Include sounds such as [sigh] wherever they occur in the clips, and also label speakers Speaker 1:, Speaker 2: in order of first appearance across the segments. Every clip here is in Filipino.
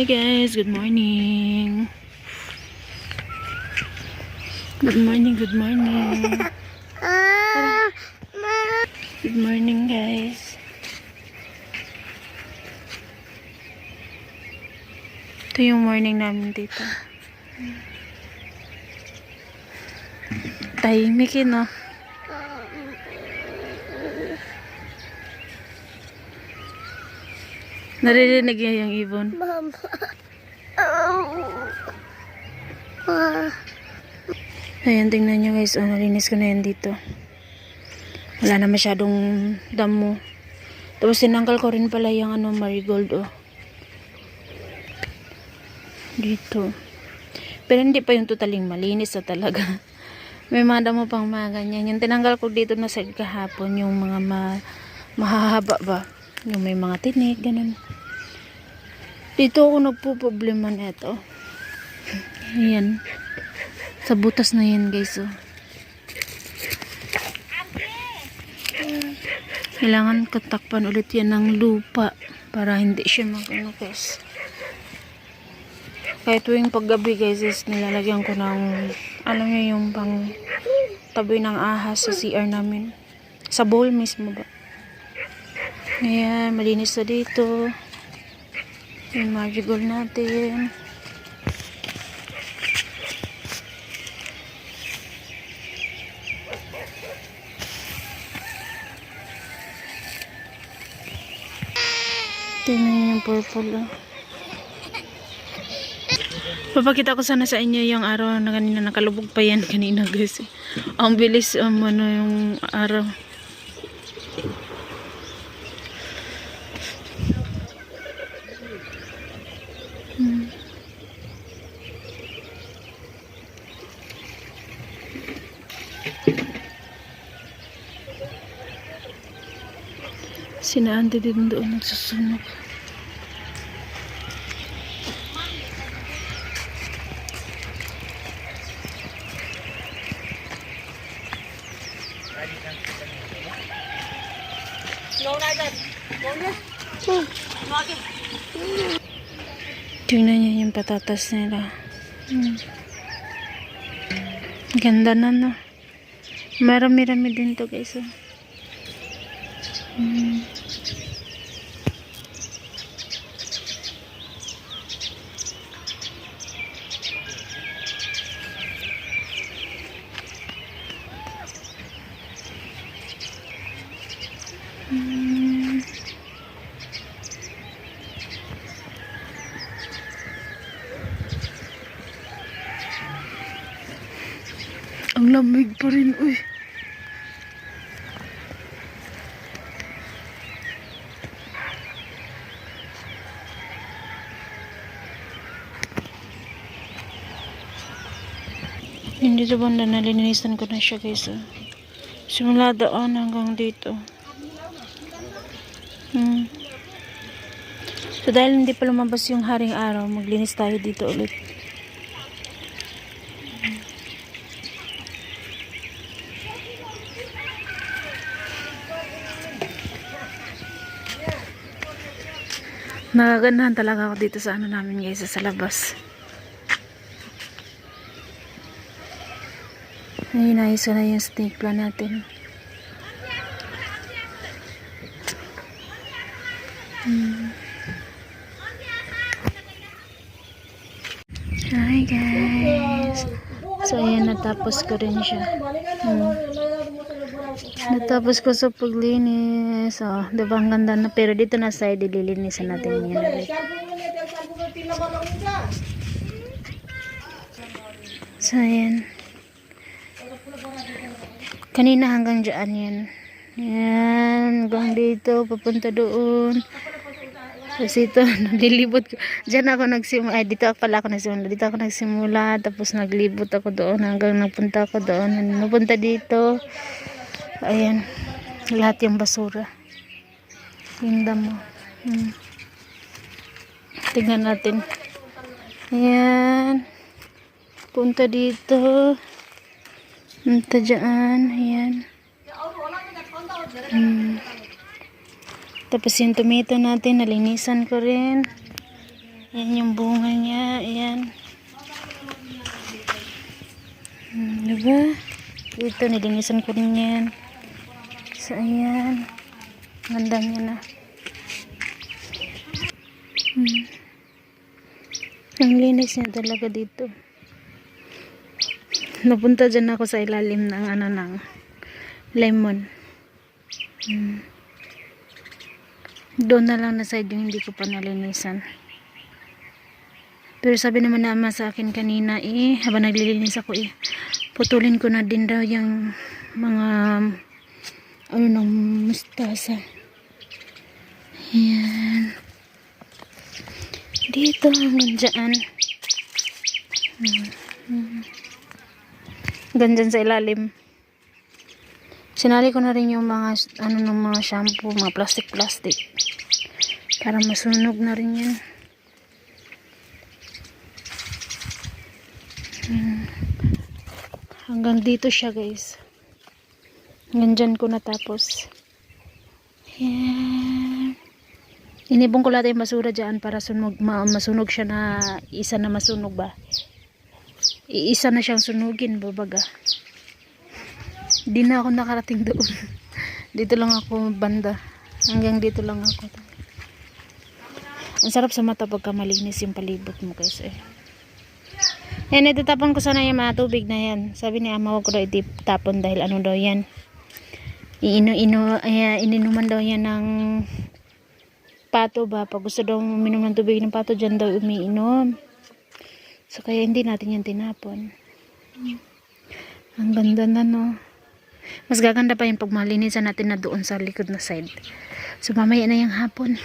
Speaker 1: Hi guys, good morning. Good morning, good morning. Good morning guys. Ito yung morning namin dito. Tahimik eh? Naririnig niya yung ibon. Ayan, tingnan nyo guys. Oh, nalinis ko na yan dito. Wala na masyadong damo. Tapos tinanggal ko rin pala yung ano, marigold oh. Dito. Pero hindi pa yung totaling malinis na talaga. [laughs] May mga damo pang mga ganyan. Yung tinanggal ko dito na sa kahapon, yung mga ma mahahaba ba. Yung may mga tinik, ganun. Dito ako nagpo-problema nito. Ayan. Sa butas na yan guys oh. Kailangan katakpan ulit yan ng lupa para hindi siya mag-ano guys. Kahit tuwing paggabi guys is nilalagyan ko ng ano nyo yung pang tabi ng ahas sa CR namin. Sa bowl mismo ba. Ayan, malinis na dito. Yung marigold natin. Tingnan yung purple oh. Papakita ko sana sa inyo yung araw na kanina nakalubog pa yan kanina guys. Ang bilis um, ano yung araw. Sina auntie din doon nagsusunog. Tingnan niyo yung patatas nila. Hmm. Ganda na no. Marami-rami din to guys. Oh. Hmm. Ang lamig pa rin, uy. Hindi sa banda nalinisan ko na siya guys. Oh. Simula doon hanggang dito. Hmm. So dahil hindi pa lumabas yung haring araw, maglinis tayo dito ulit. Nagagandahan talaga ako dito sa ano namin guys, sa labas. Ayun, ayos na yung snake plant natin. Hmm. Hi guys! So ayan, natapos ko rin siya. Hmm. Natapos ko sa paglinis. Oh, diba ang ganda na. Pero dito na side, ililinisan natin yan. So ayan. Kanina hanggang dyan yan. Yan, hanggang dito, papunta doon. Tapos ito, [laughs] naglilibot ko. Diyan ako nagsimula, ay dito pala ako nagsimula. Dito ako nagsimula, tapos naglibot ako doon hanggang napunta ako doon. Napunta dito. Ayan, lahat yung basura. Yung damo. Hmm. Tingnan natin. Ayan. Punta dito. Punta dyan. Ayan. Hmm. Tapos yung tomato natin, nalinisan ko rin. Yan yung bunga niya. Ayan. Hmm, diba? Ito, nilinisan ko rin yan. So, ayan. Ganda niya na. Hmm. Ang linis niya talaga dito. Napunta dyan ako sa ilalim ng ano ng lemon. Hmm. Doon na lang na side yung hindi ko pa nalinisan. Pero sabi naman na ama sa akin kanina eh, habang naglilinis ako eh, putulin ko na din daw yung mga ano ng mustasa. Ayan. Dito. Hmm. Hanggang dyan sa ilalim. Sinali ko na rin yung mga ano ng mga shampoo, mga plastic-plastic. Para masunog na rin yan. Hmm. Hanggang dito siya guys. Hanggang dyan ko natapos. Yan. Inibong ko lahat yung basura dyan para sunog, ma masunog siya na isa na masunog ba. Iisa na siyang sunugin babaga. Di na ako nakarating doon. [laughs] dito lang ako banda. Hanggang dito lang ako. Ang sarap sa mata pagka malinis yung palibot mo guys eh. Yan, itatapon ko sana yung mga tubig na yan. Sabi ni ama, huwag ko daw itapon dahil ano daw yan. Iino, ino, ay, ininuman daw yan ng pato ba. Pag gusto daw uminom ng tubig ng pato, dyan daw umiinom. So, kaya hindi natin yan tinapon. Ang ganda na, no? Mas gaganda pa yung pag malinisan natin na doon sa likod na side. So, mamaya na yung hapon.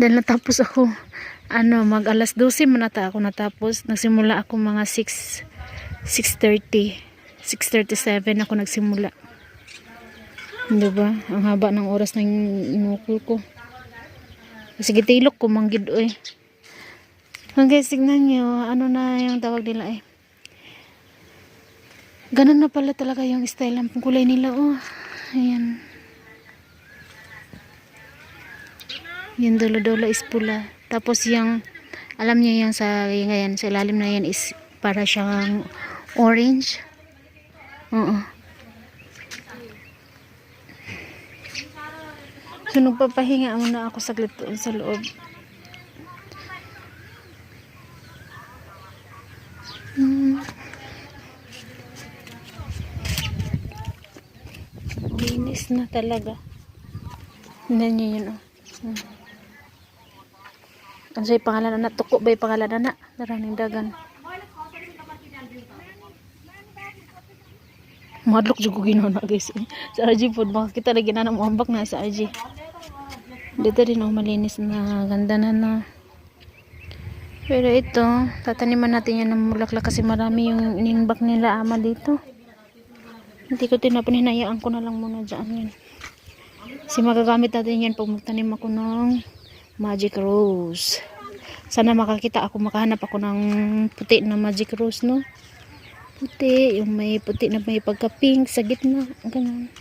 Speaker 1: Dahil natapos ako, ano, mag alas 12 mo nata ako natapos. Nagsimula ako mga 6, 6.30. 6.37 ako nagsimula. Diba? Ang haba ng oras ng inukol ko. Sige, tilok ko manggid oy. Ang guys, tignan nyo, ano na yung tawag nila eh. Ganun na pala talaga yung style ng kulay nila, oh. Ayan. Yung dolo-dolo is pula. Tapos yung, alam niyo yung sa, yung ngayon, sa ilalim na yan is para siyang orange. Oo. So, nagpapahinga muna ako saglit doon sa loob. Hmm. Linis na talaga. Hindi niyo yun, oh. Hmm. Ano sa'yo pangalan na tuko ba yung pangalan na Daraming dagan. Madlok juga ginana guys. Sa RG food makakita lagi na ng muambak na sa RG. Dito din ako malinis na ganda na na. Pero ito, tataniman natin yan ng mulaklak kasi marami yung inimbak nila ama dito. Hindi ko tinapon, hinayaan ko na lang muna dyan yan. Kasi magagamit natin yan pag magtanim ako ng magic rose. Sana makakita ako, makahanap ako ng puti na magic rose, no? Puti, yung may puti na may pagka-pink sa gitna. Ganun.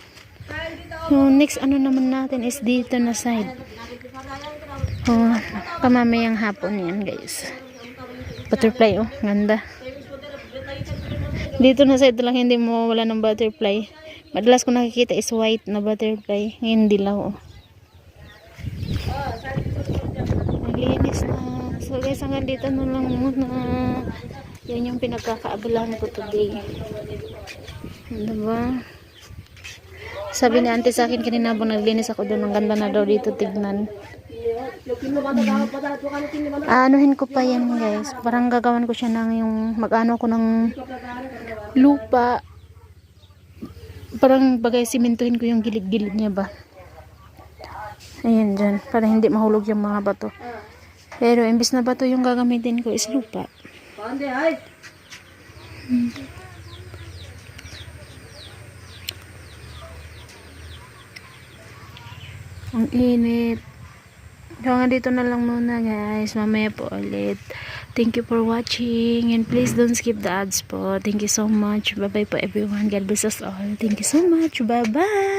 Speaker 1: So, next ano naman natin is dito na side. Oh, pamamayang hapon yan, guys. Butterfly, oh. Ganda. Dito na side lang, hindi mo wala ng butterfly. Madalas ko nakikita is white na butterfly. Ngayon dilaw, oh. Naglinis na. So guys, hanggang dito na lang muna. Yan yung pinagkakaabalahan ko today. Diba? Sabi ni ante sa akin kanina po naglinis ako doon. Ang ganda na daw dito tignan. Hmm. Aanuhin ko pa yan guys. Parang gagawan ko siya ng yung mag-ano ko ng lupa. Parang bagay simentuhin ko yung gilid-gilid niya ba. Ayan dyan. Para hindi mahulog yung mga bato. Pero imbis na bato yung gagamitin ko is lupa. Hmm. Ang init. Hanggang dito na lang muna guys. Mamaya po ulit. Thank you for watching. And please don't skip the ads po. Thank you so much. Bye-bye po everyone. God bless us all. Thank you so much. Bye-bye.